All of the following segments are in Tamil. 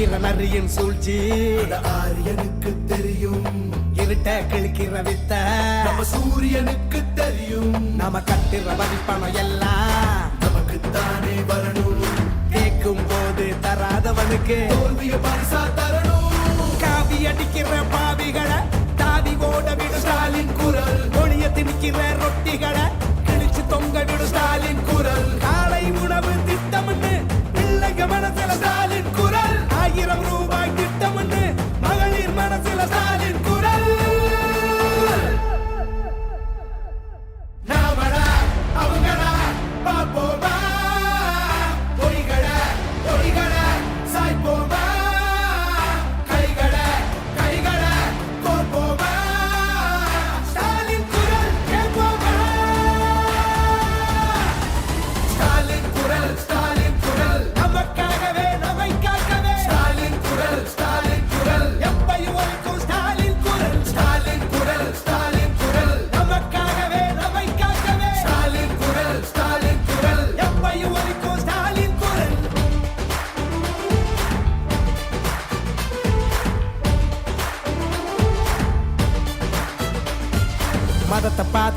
திறன் அறியும் சூழ்ச்சி. ஆரியனுக்கு தெரியும். இருட்ட கிழிக்கிற வித்த. சூரியனுக்கு தெரியும். நம்ம கட்டுற மதிப்பணம் எல்லாம் நமக்கு தானே வரணும். கேட்கும் போது தராதவனுக்கு தோல்விய பரிசா தரணும். காவி அடிக்கிற பாவிகளை தாவி ஓட விடு ஸ்டாலின் குரல். ஒளிய திணிக்கிற ரொட்டிகளை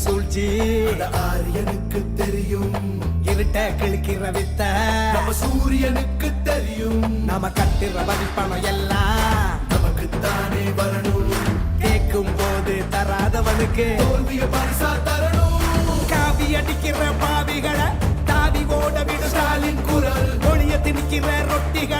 சூழ்ச்சி. ஆரியனுக்கு தெரியும். இருட்ட கிழக்கிற வித்த. நம்ம சூரியனுக்கு தெரியும். நம்ம கட்டுற வரிப்பணம் எல்லாம். நமக்கு தானே வரணும். கேட்கும் போது தராதவனுக்கு. தோல்விய பரிசா தரணும். காவி அடிக்கிற பாவிகளை தாவி ஓட விடும் ஸ்டாலின் குரல். ஒளிய திணிக்கிற ரொட்டிகள்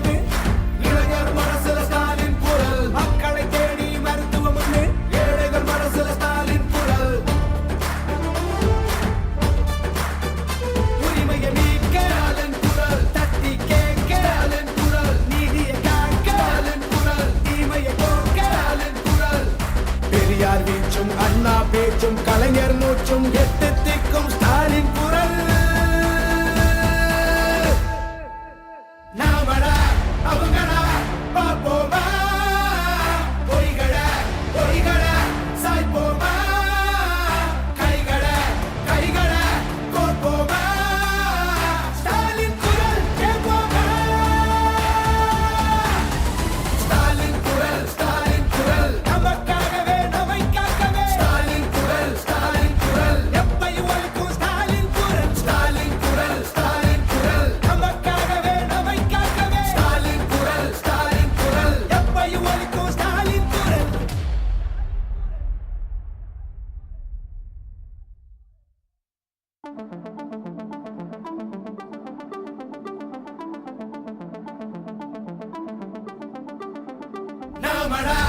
中一滴 மழை